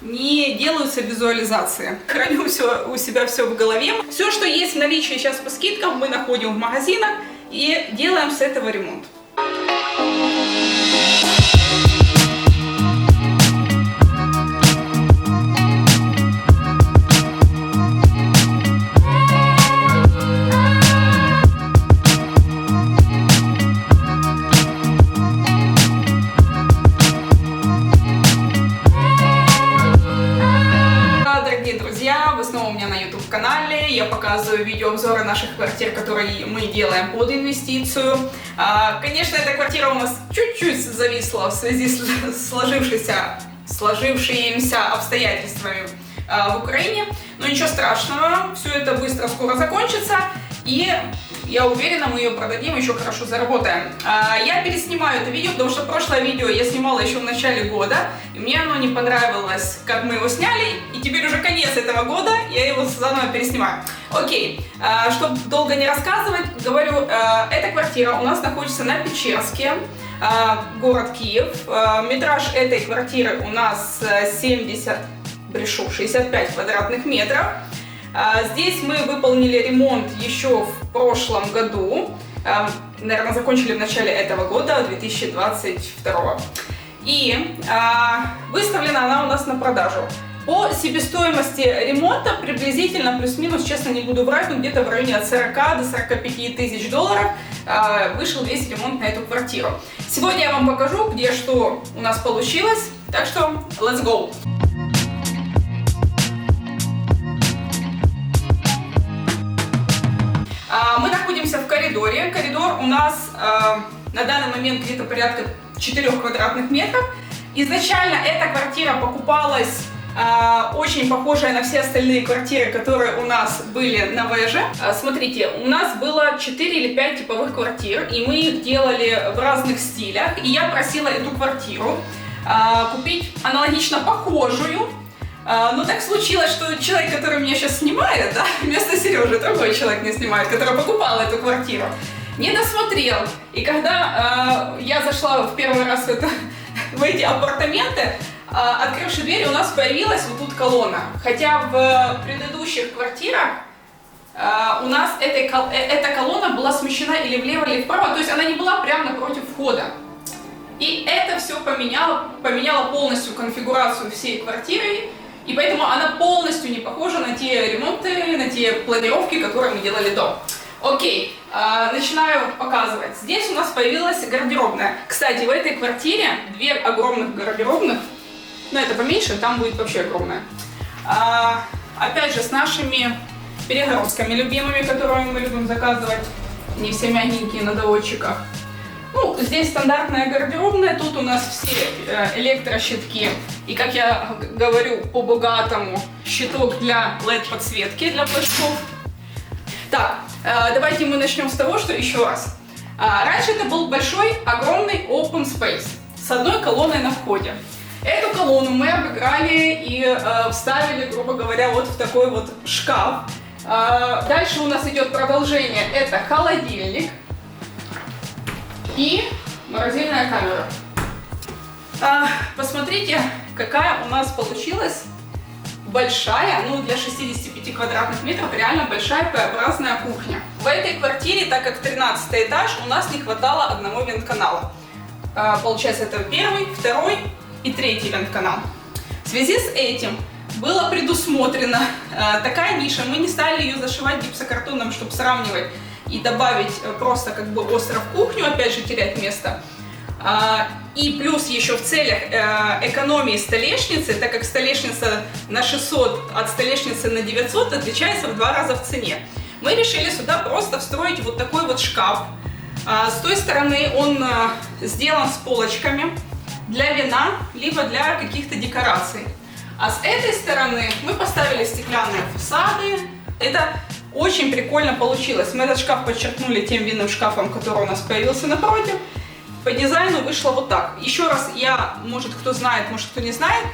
не делаются визуализации. Храню все у себя все в голове. Все, что есть в наличии сейчас по скидкам, мы находим в магазинах и делаем с этого ремонт. У меня на YouTube канале. Я показываю видеообзоры наших квартир, которые мы делаем под инвестицию. А, Конечно, эта квартира у нас чуть-чуть зависла в связи с сложившейся, сложившимися обстоятельствами а, в Украине. Но ничего страшного, все это быстро скоро закончится. И я уверена, мы ее продадим, еще хорошо заработаем. А, Я переснимаю это видео, потому что прошлое видео я снимала еще в начале года, и мне оно не понравилось, как мы его сняли, и теперь уже конец этого года, его заново переснимаю. Окей, чтобы долго не рассказывать, говорю, а, эта квартира у нас находится на Печерске, а, город Киев. Метраж этой квартиры у нас э, 70, брешу, 65 квадратных метров. Здесь мы выполнили ремонт еще в прошлом году. Наверное, закончили в начале этого года, 2022. И выставлена она у нас на продажу. По себестоимости ремонта приблизительно плюс-минус, честно не буду врать, но где-то в районе от 40 до 45 тысяч долларов а, вышел весь ремонт на эту квартиру. Сегодня я вам покажу, где что у нас получилось. Так что, let's go! А, Мы находимся в коридоре. Коридор у нас а, на данный момент где-то порядка 4 квадратных метров. Изначально эта квартира покупалась очень похожая на все остальные квартиры, которые у нас были на ВЖ. А, Смотрите, у нас было 4 или 5 типовых квартир, и мы их делали в разных стилях. И я просила эту квартиру а, купить аналогично похожую, а, ну, так случилось, что человек, который меня сейчас снимает, да, вместо Сережи другой человек меня снимает, который покупал эту квартиру, не досмотрел. И когда я зашла в первый раз в, это, в эти апартаменты, открывши дверь, у нас появилась вот тут колонна. Хотя в предыдущих квартирах э, у нас этой, э, эта колонна была смещена или влево, или вправо, то есть она не была прямо напротив входа. И это все поменяло, поменяло полностью конфигурацию всей квартиры, и поэтому она полностью не похожа на те ремонты, на те планировки, которые мы делали до. Окей, а, начинаю показывать. Здесь у нас появилась гардеробная. Кстати, в этой квартире две огромных гардеробных, но это поменьше, там будет вообще огромная. А, опять же, с нашими перегородками любимыми, которые мы любим заказывать, не все мягенькие на доводчиках. Ну, здесь стандартная гардеробная, тут у нас все э, электрощитки. И, как я говорю по-богатому, щиток для LED-подсветки, для флажков. Так, э, давайте мы начнем с того, что еще раз. А, раньше это был большой, огромный open space с одной колонной на входе. Эту колонну мы обыграли и э, вставили, грубо говоря, вот в такой вот шкаф. А, дальше у нас идет продолжение. Это холодильник и морозильная камера. А, посмотрите, какая у нас получилась большая, ну для 65 квадратных метров реально большая П-образная кухня. В этой квартире, так как 13 этаж, у нас не хватало одного вентканала. А, получается, это первый, второй и третий вентканал. В связи с этим было предусмотрено а, такая ниша, мы не стали ее зашивать гипсокартоном, чтобы сравнивать и добавить э, просто как бы остров кухню, опять же терять место. А, И плюс еще в целях э, экономии столешницы, так как столешница на 600 от столешницы на 900 отличается в два раза в цене. Мы решили сюда просто встроить вот такой вот шкаф. А, С той стороны он э, сделан с полочками для вина, либо для каких-то декораций. А с этой стороны мы поставили стеклянные фасады. Это очень прикольно получилось. Мы этот шкаф подчеркнули тем винным шкафом, который у нас появился напротив. По дизайну вышло вот так. Еще раз, я, может кто знает, может кто не знает,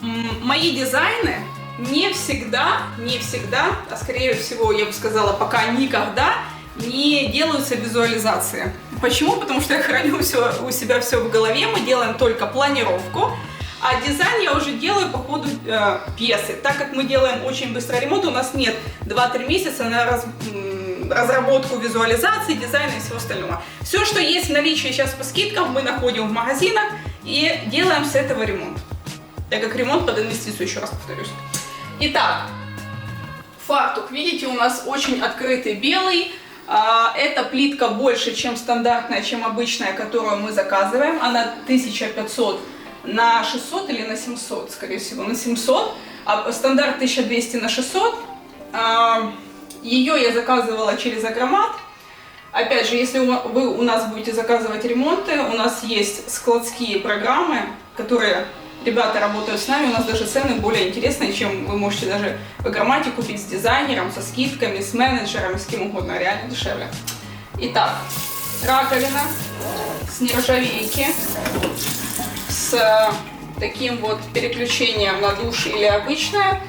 мои дизайны не всегда, не всегда, а скорее всего, я бы сказала, пока никогда не делаются визуализации. Почему? Потому что я храню все, у себя все в голове, мы делаем только планировку, А дизайн я уже делаю по ходу э, пьесы. Так как мы делаем очень быстрый ремонт, у нас нет 2-3 месяца на раз, разработку визуализации, дизайна и всего остального. Все, что есть в наличии сейчас по скидкам, мы находим в магазинах и делаем с этого ремонт. Так как ремонт под инвестицию, еще раз повторюсь. Итак, фартук. Видите, у нас очень открытый белый. А, эта плитка больше, чем стандартная, чем обычная, которую мы заказываем. Она 1500 на 600 или на 700, скорее всего, на 700. А стандарт 1200 на 600. А, Ее я заказывала через Агромат. Опять же, если вы у нас будете заказывать ремонты, у нас есть складские программы, которые ребята работают с нами, у нас даже цены более интересные, чем вы можете даже в Агромате купить с дизайнером, со скидками, с менеджером, с кем угодно, реально дешевле. Итак, раковина с нержавейки, с э, таким вот переключением на душ или обычная.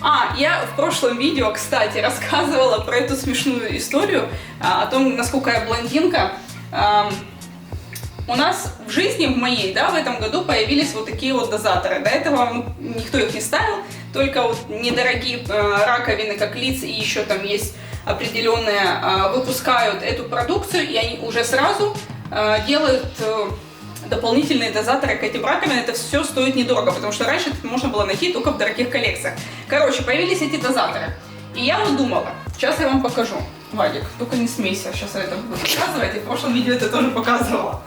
А, я в прошлом видео, кстати, рассказывала про эту смешную историю, а, о том, насколько я блондинка. У нас в жизни, в моей, да, в этом году появились вот такие вот дозаторы. До этого никто их не ставил, только вот недорогие э, раковины, как лиц, и еще там есть определенные, э, выпускают эту продукцию, и они уже сразу э, делают э, дополнительные дозаторы к этим раковинам. Это все стоит недорого, потому что раньше это можно было найти только в дорогих коллекциях. Короче, появились эти дозаторы. И я вот думала, сейчас я вам покажу. Вадик, только не смейся, сейчас я это буду показывать, и в прошлом видео это тоже показывала.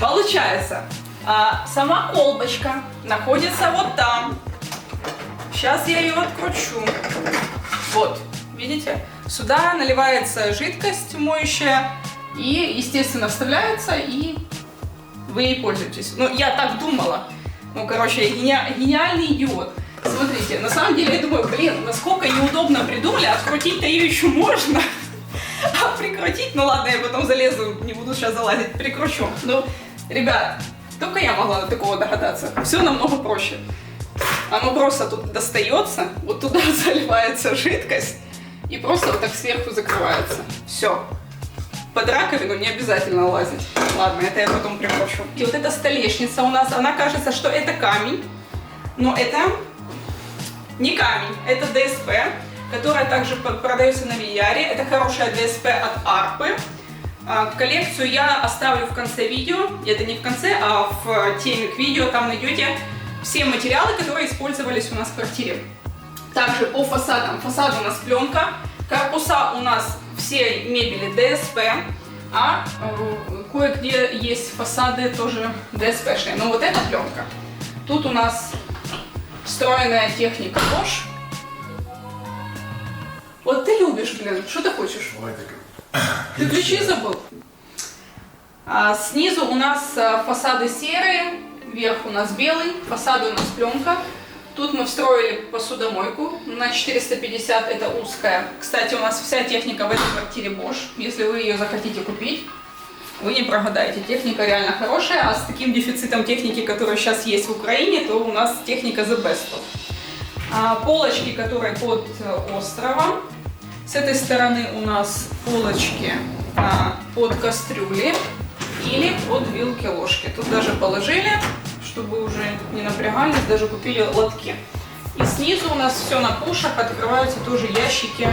Получается, а, сама колбочка находится вот там. Сейчас я ее откручу. Вот, видите? Сюда наливается жидкость моющая и, естественно, вставляется, и вы ей пользуетесь. Ну, я так думала. Ну, короче, гени... гениальный идиот. Смотрите, на самом деле я думаю, блин, насколько неудобно придумали, открутить-то ее еще можно. А прикрутить, ну ладно, я потом залезу, не буду сейчас залазить, прикручу. Ну, Ребят, только я могла до такого догадаться. Все намного проще. Оно просто тут достается, вот туда заливается жидкость и просто вот так сверху закрывается. Все. Под раковину не обязательно лазить. Ладно, это я потом прикручу. И вот эта столешница у нас, она кажется, что это камень, но это не камень, это ДСП, которая также продается на Вияре. Это хорошая ДСП от Арпы. А, коллекцию я оставлю в конце видео. Это не в конце, а в теме к видео. Там найдете все материалы, которые использовались у нас в квартире. Также по фасадам. Фасад у нас пленка. Корпуса у нас все мебели ДСП. А э, кое-где есть фасады тоже ДСПшные. Но вот эта пленка. Тут у нас встроенная техника Bosch. Вот ты любишь, блин, что ты хочешь? Ой, так ты ключи забыл? А, снизу у нас а, фасады серые, верх у нас белый, фасады у нас пленка. Тут мы встроили посудомойку на 450, это узкая. Кстати, у нас вся техника в этой квартире Bosch. Если вы ее захотите купить, вы не прогадаете. Техника реально хорошая, а с таким дефицитом техники, который сейчас есть в Украине, то у нас техника the best. А, полочки, которые под э, островом. С этой стороны у нас полочки а, под кастрюли или под вилки-ложки. Тут даже положили, чтобы уже не напрягались, даже купили лотки. И снизу у нас все на пушах, открываются тоже ящики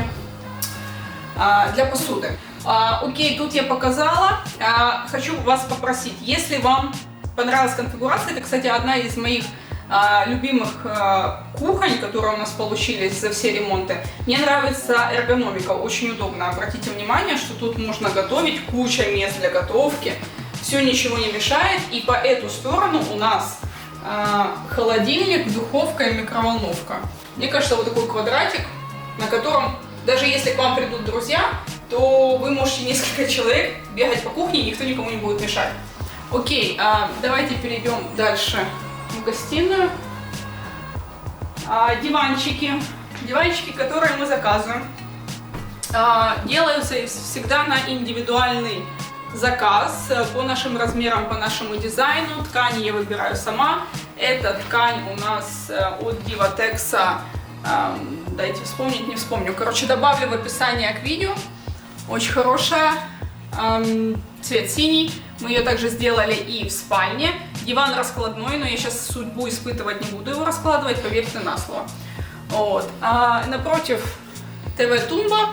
а, для посуды. А, окей, тут я показала. А, хочу вас попросить, если вам понравилась конфигурация, это, кстати, одна из моих а, любимых а, кухонь, которые у нас получились за все ремонты. Мне нравится эргономика, очень удобно. Обратите внимание, что тут можно готовить, куча мест для готовки, все ничего не мешает. И по эту сторону у нас а, холодильник, духовка и микроволновка. Мне кажется, вот такой квадратик, на котором даже если к вам придут друзья, то вы можете несколько человек бегать по кухне, и никто никому не будет мешать. Окей, давайте перейдем дальше в гостиную. А, диванчики. Диванчики, которые мы заказываем, а, делаются всегда на индивидуальный заказ по нашим размерам, по нашему дизайну. Ткань я выбираю сама. Эта ткань у нас э, от Divatex. А, дайте вспомнить, не вспомню. Короче, добавлю в описание к видео. Очень хорошая. Цвет синий. Мы ее также сделали и в спальне. Диван раскладной, но я сейчас судьбу испытывать не буду его раскладывать, поверьте на слово. Вот. А напротив ТВ-тумба.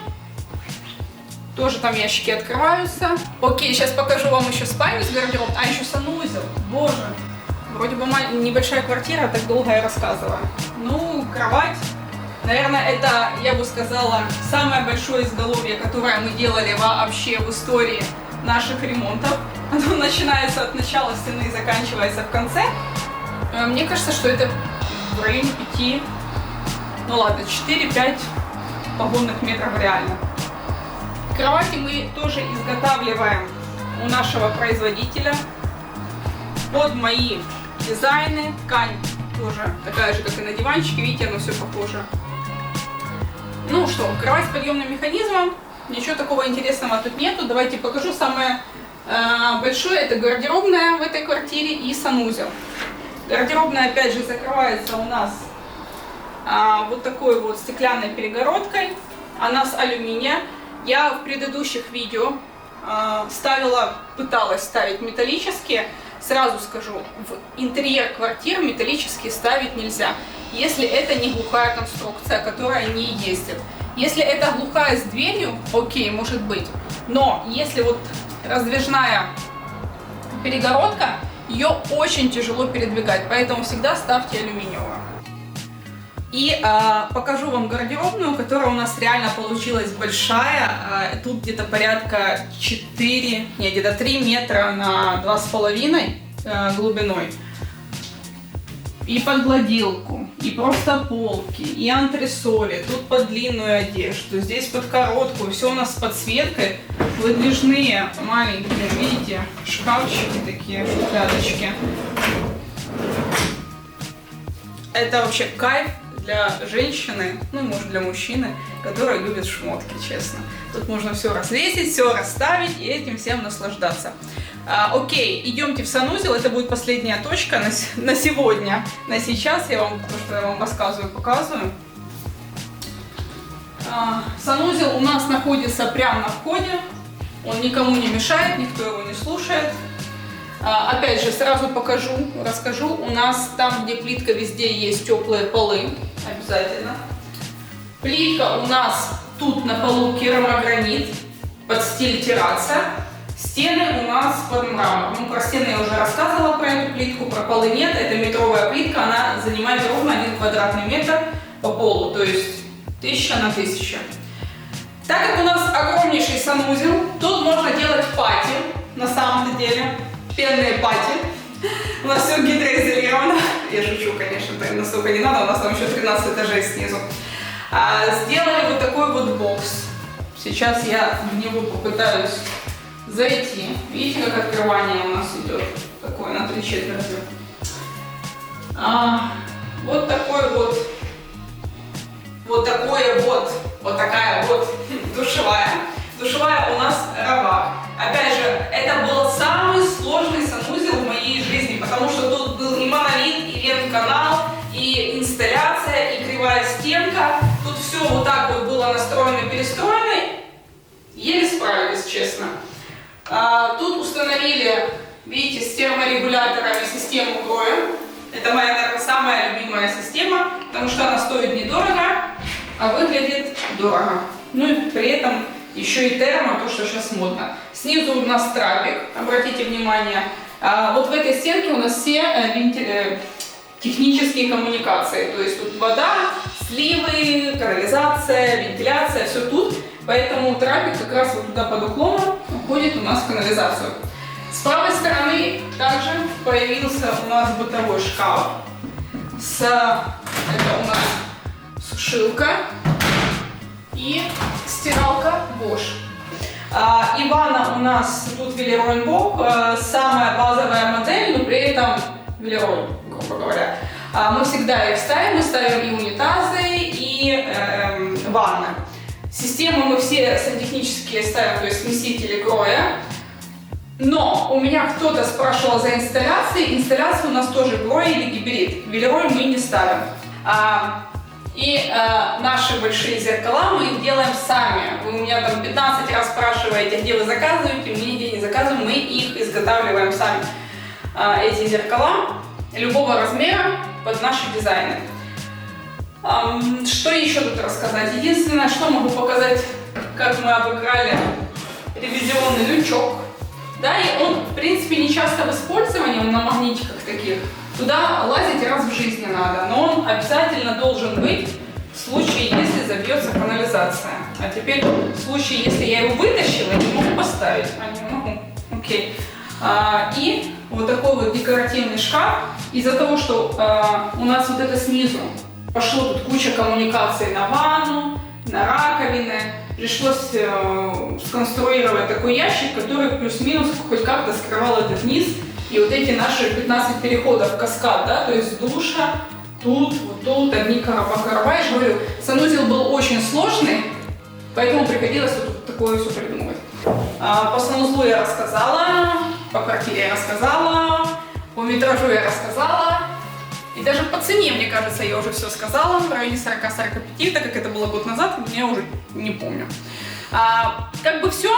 Тоже там ящики открываются. Окей, сейчас покажу вам еще спальню с гардероб. А, еще санузел. Боже. Вроде бы небольшая квартира, так долго я рассказываю. Ну, кровать. Наверное, это, я бы сказала, самое большое изголовье, которое мы делали вообще в истории наших ремонтов. Оно начинается от начала стены и заканчивается в конце. Э, мне кажется, что это в районе 5, ну ладно, 4-5 погонных метров реально. Кровати мы тоже изготавливаем у нашего производителя под мои дизайны. Ткань тоже такая же, как и на диванчике. Видите, оно все похоже. Ну что, кровать с подъемным механизмом. Ничего такого интересного тут нету. Давайте покажу самое э, большое. Это гардеробная в этой квартире и санузел. Гардеробная опять же закрывается у нас а, вот такой вот стеклянной перегородкой. Она с алюминия. Я в предыдущих видео а, ставила, пыталась ставить металлические. Сразу скажу, в интерьер квартир металлические ставить нельзя, если это не глухая конструкция, которая не ездит. Если это глухая с дверью, окей, может быть. Но если вот раздвижная перегородка, ее очень тяжело передвигать, поэтому всегда ставьте алюминиевую. И э, покажу вам гардеробную, которая у нас реально получилась большая. Э, тут где-то порядка 4, не, где-то 3 метра на 2,5 э, глубиной. И под гладилку, и просто полки, и антресоли. Тут под длинную одежду, здесь под короткую. Все у нас с подсветкой. Выдвижные маленькие, видите, шкафчики такие, шухлядочки. Это вообще кайф для женщины, ну, может, для мужчины, который любит шмотки, честно. Тут можно все развесить, все расставить и этим всем наслаждаться. А, окей, идемте в санузел, это будет последняя точка на, на сегодня. На сейчас я вам, то, что я вам рассказываю, показываю. А, санузел у нас находится прямо на входе, он никому не мешает, никто его не слушает. А, опять же, сразу покажу, расскажу. У нас там, где плитка, везде есть теплые полы. Обязательно. Плитка у нас тут на полу керамогранит под стиль терраса. Стены у нас под мрамор. Ну, про стены я уже рассказывала про эту плитку, про полы нет. Это метровая плитка, она занимает ровно 1 квадратный метр по полу, то есть 1000 на 1000. Так как у нас огромнейший санузел, тут можно делать пати, на самом деле пенные пати. У нас все гидроизолировано. Конечно, настолько не надо, у нас там еще 13 этажей снизу. А, сделали вот такой вот бокс. Сейчас я в него попытаюсь зайти. Видите, как открывание у нас идет? Такое на три четверти. А, вот такой вот, вот такое вот, вот такая вот душевая. Душевая у нас рова. Опять же, это был самый сложный санузел стенка. Тут все вот так вот было настроено, перестроено. Еле справились, честно. А, тут установили, видите, с терморегуляторами систему кроя. Это моя, наверное, самая любимая система, потому что она стоит недорого, а выглядит дорого. Ну и при этом еще и термо, то, что сейчас модно. Снизу у нас трапик, обратите внимание. А вот в этой стенке у нас все э, э, технические коммуникации. То есть тут вода, сливы, канализация, вентиляция, все тут. Поэтому трапик как раз вот туда под уклоном уходит у нас в канализацию. С правой стороны также появился у нас бытовой шкаф. С, это у нас сушилка и стиралка Bosch. А, Ивана у нас тут Велерой Бог, а, самая базовая модель, но при этом Велерой, грубо говоря. А, мы всегда их ставим, мы ставим и унитазы, и э, ванны. Системы мы все сантехнические ставим, то есть смесители кроя. Но у меня кто-то спрашивал за инсталляции. Инсталляции у нас тоже Грой или гибрид. Велерой мы не ставим. А, и э, наши большие зеркала мы их делаем сами. Вы у меня там 15 раз спрашиваете, где вы заказываете, мы нигде не заказываем, мы их изготавливаем сами. а, эти зеркала любого размера под наши дизайны. Что еще тут рассказать? Единственное, что могу показать, как мы обыграли ревизионный лючок. Да, и он, в принципе, не часто в использовании, он на магнитиках таких. Туда лазить раз в жизни надо, но он обязательно должен быть в случае, если забьется канализация. А теперь в случае, если я его вытащила, не могу поставить. А, не могу. Окей. А, и вот такой вот декоративный шкаф. Из-за того, что а, у нас вот это снизу пошло тут куча коммуникаций на ванну, на раковины, пришлось э, сконструировать такой ящик, который плюс-минус хоть как-то скрывал этот низ. И вот эти наши 15 переходов каскад, да, то есть душа, тут, вот тут, одни короба, короба. Я же говорю, санузел был очень сложный, поэтому приходилось вот такое все придумывать. А, по санузлу я рассказала, по квартире я рассказала, по метражу я рассказала. И даже по цене, мне кажется, я уже все сказала, в районе 40-45, так как это было год назад, я уже не помню. А, как бы все.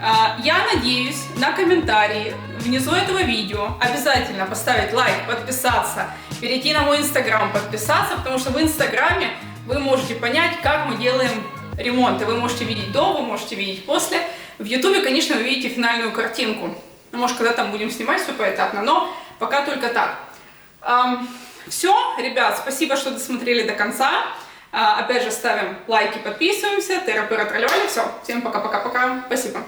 А, я надеюсь на комментарии внизу этого видео. Обязательно поставить лайк, подписаться, перейти на мой инстаграм, подписаться, потому что в инстаграме вы можете понять, как мы делаем ремонт. И вы можете видеть до, вы можете видеть после. В ютубе, конечно, вы видите финальную картинку. Ну, может, когда там будем снимать все поэтапно, но пока только так. Все, ребят, спасибо, что досмотрели до конца. А, опять же, ставим лайки, подписываемся. Терапера тролливали. Все, всем пока-пока-пока. Спасибо.